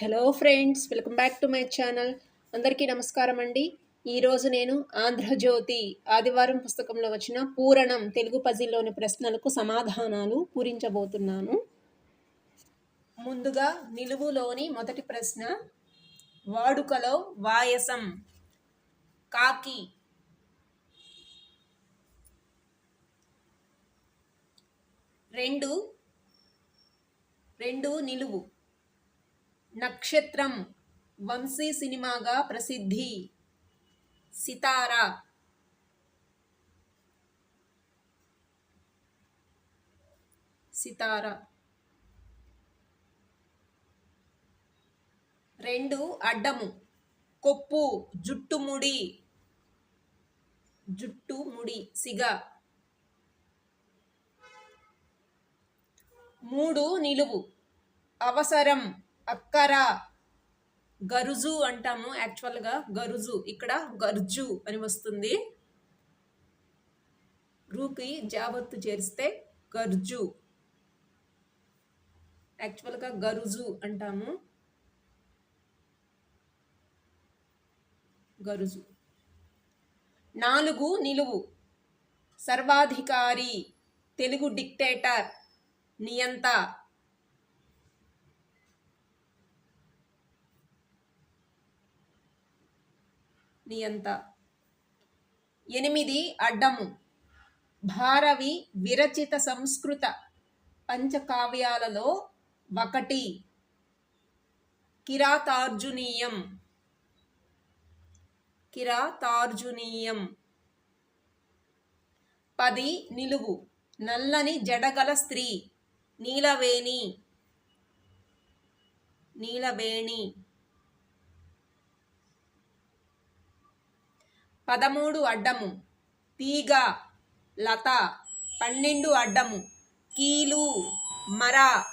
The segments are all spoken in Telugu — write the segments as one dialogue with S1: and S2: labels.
S1: Hello friends welcome back to my channel. అందరికీ నమస్కారం అండి. ఈరోజు నేను ఆంధ్రజ్యోతి ఆదివారం పుస్తకంలో వచ్చిన పూరణం తెలుగు పజిల్లోని ప్రశ్నలకు సమాధానాలు పూరించబోతున్నాను. ముందుగా నిలువులోని మొదటి ప్రశ్న వాడుకలో వాయసం కాకి. రెండు రెండు నిలువు. నక్షత్రం వంశీ సినిమాగా ప్రసిద్ధి. సితారా. సితారా. రెండు అడ్డము. కొప్పు జుట్టుముడి జుట్టు ముడి సిగ. మూడు నిలువు. అవసరం. అక్కర గరుజు అంటాము యాక్చువల్గా గరుజు. ఇక్కడ గర్జు అని వస్తుంది. రూకి జాబత్తు చేరిస్తే గర్జు. యాక్చువల్గా గరుజు అంటాము. గరుజు. నాలుగు నిలువు. సర్వాధికారి. తెలుగు డిక్టేటర్ నియంత. నియంత. ఎనిమిది అడ్డము. భారవి విరచిత సంస్కృత పంచకావ్యాలలో ఒకటి. కిరాతార్జునీయం. కిరాతార్జునీయం. పది నిలువు. నల్లని జడగల స్త్రీ. నీలవేణి. నీలవేణి. పదమూడు అడ్డము. తీగ లత. పన్నెండు అడ్డము. కీలు మర.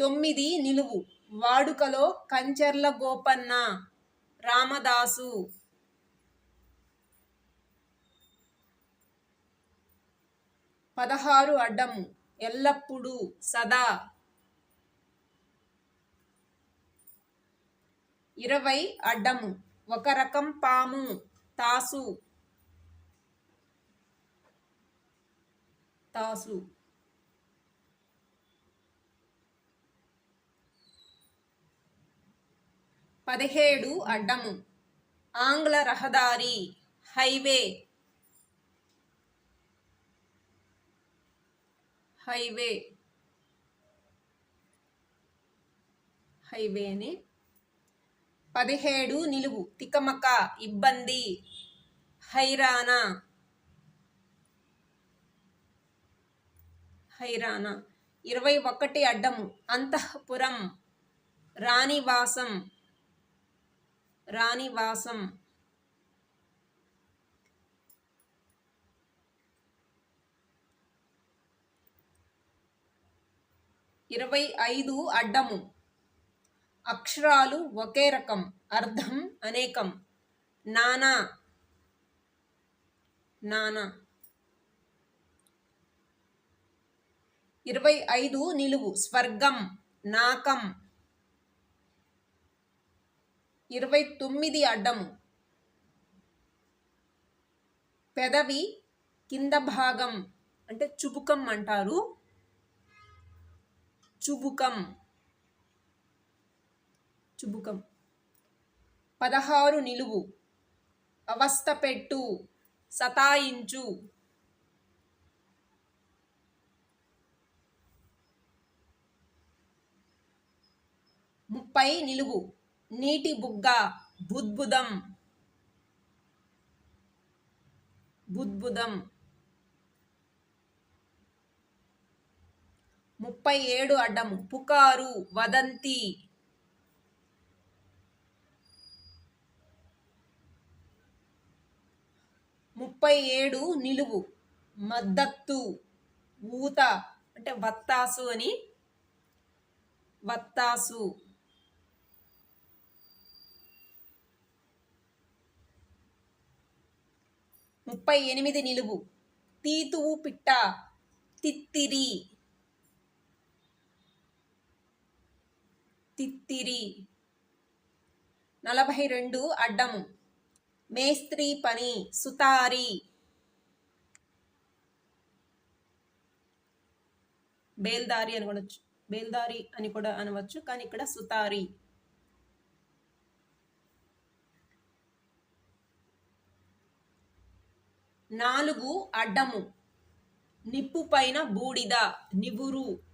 S1: తొమ్మిది నిలువు. వాడుకలో కంచర్ల గోపన్న. రామదాసు. పదహారు అడ్డము. ఎల్లప్పుడూ సదా. ఇరవై అడ్డము. ఒక రకం పాము. తాసు. తాసు. పదిహేడు అడ్డము. ఆంగ్ల రహదారి. హైవే. హైవే. హైవేని పదిహేడు నిలువు. తికమక ఇబ్బంది. హైరాణ హైరాణ ఇరవై ఒకటి అడ్డము. అంతఃపురం. రాణివాసం. రాణివాసం. ఇరవై ఐదు అడ్డము. అక్షరాలు ఒకే రకం అర్థం అనేకం. నానా. నానా. ఇరవై ఐదు నిలువు స్వర్గం నాకం. ఇరవై తొమ్మిది అడ్డము పెదవి కింద భాగం అంటే చుబుకం అంటారు. చుబుకం. చుబుకం పదహారు నిలువు. అవస్థ పెట్టు సతాయించు. ముప్పై నిలువు. నీటి బుగ్గ. బుద్బుదం బుద్బుదం ముప్పై ఏడు అడ్డము. పుకారు. వదంతి. ముప్పై ఏడు నిలువు మద్దత్తు ఊత అంటే వత్తాసు అని. వత్తాసు. ముప్పై ఎనిమిది నిలువు తీతువు పిట్ట తిత్తిరి. తిత్తిరి. నలభై రెండు అడ్డము. మేస్త్రీ పని సుతారి. బేల్దారి అని కూడా బేల్దారి అని కూడా అనవచ్చు కానీ ఇక్కడ సుతారి. నాలుగు అడ్డము. నిప్పు పైన బూడిద నివురు.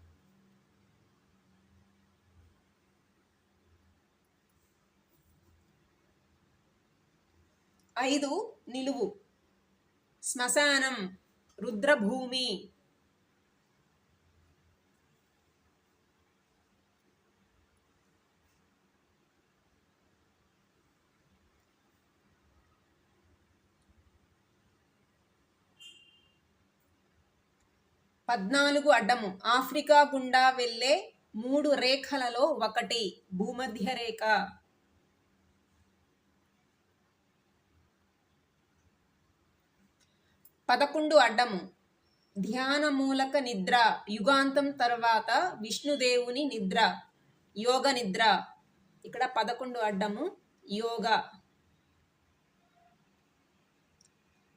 S1: ఐదు నిలువు. శ్మశానం రుద్రభూమి. పద్నాలుగు అడ్డము. ఆఫ్రికా గుండా వెళ్ళే మూడు రేఖలలో ఒకటి భూమధ్య రేఖ పదకొండు అడ్డము. ధ్యాన మూలక నిద్ర యుగాంతం తర్వాత విష్ణుదేవుని నిద్ర యోగ నిద్ర. ఇక్కడ పదకొండు అడ్డము యోగ.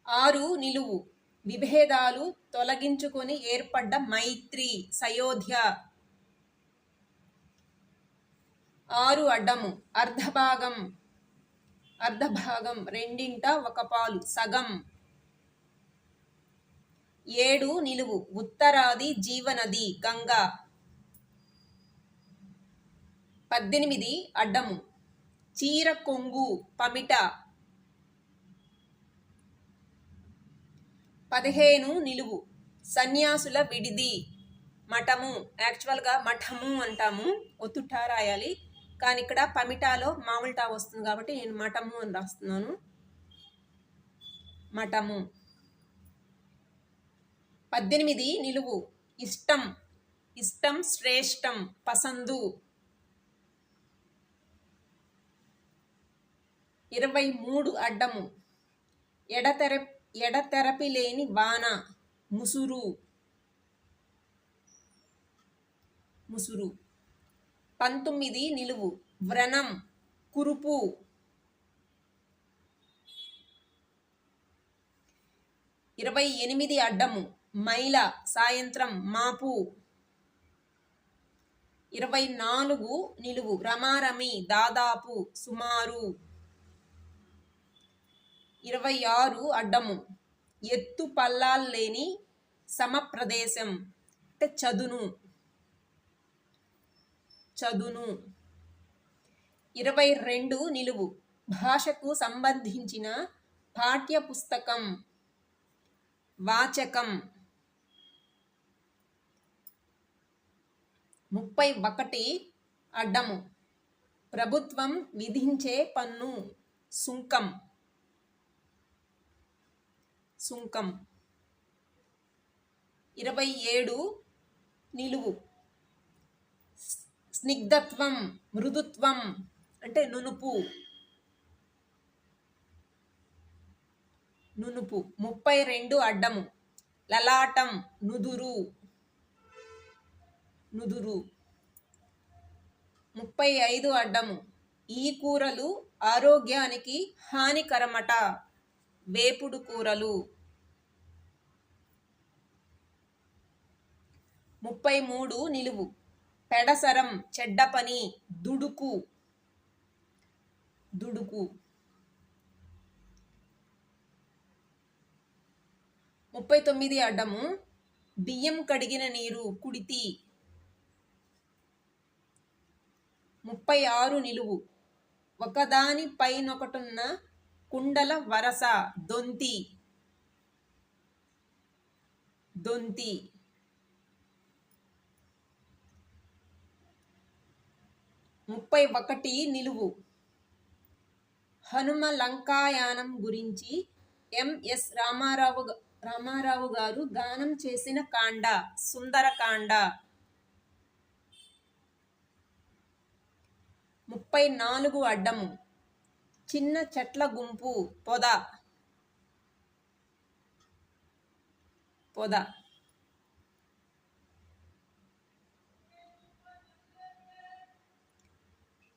S1: ఆరు నిలువు. విభేదాలు తొలగించుకొని ఏర్పడ్డ మైత్రి సయోధ్య. ఆరు అడ్డము అర్ధభాగం. అర్ధభాగం రెండింట ఒక పాలు సగం. ఏడు నిలువు. ఉత్తరాది జీవనది గంగా. పద్దెనిమిది అడ్డము. చీర కొంగు పమిట. పదిహేను నిలువు. సన్యాసుల విడిది. మఠము. యాక్చువల్గా మఠము అంటాము. ఒత్తుటా రాయాలి. కానీ ఇక్కడ పమిటాలో మామూలుటా వస్తుంది కాబట్టి నేను మఠము అని రాస్తున్నాను. మఠము. పద్దెనిమిది నిలువు. ఇష్టం. ఇష్టం శ్రేష్టం. పసందు. ఇరవై మూడు అడ్డము. ఎడతెర ఎడతెరపి లేని వాన. ముసురు. ముసురు. పంతొమ్మిది నిలువు. వ్రణం. కురుపు. ఇరవై ఎనిమిది అడ్డము. మైల సాయంత్రం మాపు. ఇరవై నాలుగు నిలువు. రమారమి దాదాపు సుమారు ఇరవై ఆరు అడ్డము. ఎత్తు పల్లాలు లేని సమప్రదేశం. అంటే చదును. చదును. ఇరవై రెండు నిలువు. భాషకు సంబంధించిన పాఠ్య పుస్తకం వాచకం. ముప్పై ఒకటి అడ్డము. ప్రభుత్వం విధించే పన్ను సుంకం. సుంకం. ఇరవై ఏడు నిలువు. స్నిగ్ధత్వం మృదుత్వం అంటే నునుపు. నునుపు. ముప్పై రెండు అడ్డము. లలాటం నుదురు. నుదురు. ముప్పై ఐదు అడ్డము. ఈ కూరలు ఆరోగ్యానికి హానికరమట. వేపుడు కూరలు. ముప్పై మూడు నిలువు. పెడసరం చెడ్డ పని దుడుకు. దుడుకు. ముప్పై తొమ్మిది అడ్డము. బియ్యం కడిగిన నీరు కుడితి. ముప్పై ఆరు నిలువు. ఒకదాని పైనొకటున్న కుండల వరస దొంతి. దొంతి. ముప్పై ఒకటి నిలువు. హనుమ లంకాయానం గురించి ఎంఎస్ రామారావు రామారావు గారు గానం చేసిన కాండ సుందరకాండ. ముప్పై నాలుగు అడ్డం. చిన్న చెట్ల గుంపు. పొద. పొద.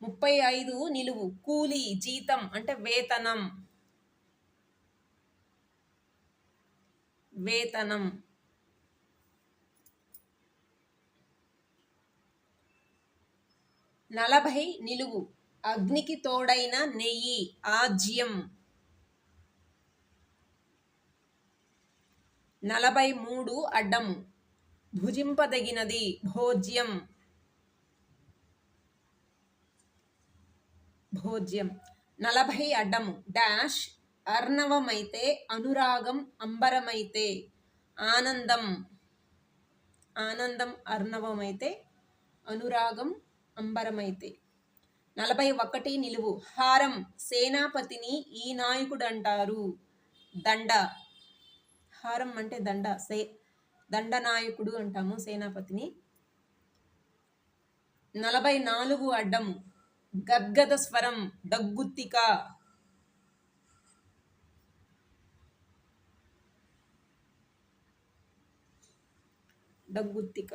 S1: ముప్పై ఐదు నిలువు. కూలి జీతం అంటే వేతనం. వేతనం. నలభై నిలువు. అగ్నికి తోడైన నెయ్యి ఆజ్యం. నలభై మూడు అడ్డం భుజింపదగినది భోజ్యం. భోజ్యం. నలభై అడ్డము. డాష్ అర్ణవమైతే అనురాగం అంబరమైతే ఆనందం. ఆనందం అర్ణవమైతే అనురాగం అంబరమైతే నలభై ఒకటి నిలువు. హారం సేనాపతిని ఈ నాయకుడు అంటారు దండ. హారం అంటే దండ. సే దండనాయకుడు అంటాము సేనాపతిని. నలభై నాలుగు అడ్డం. గద్గద స్వరం. దగ్గుత్తిక దగ్గుత్తిక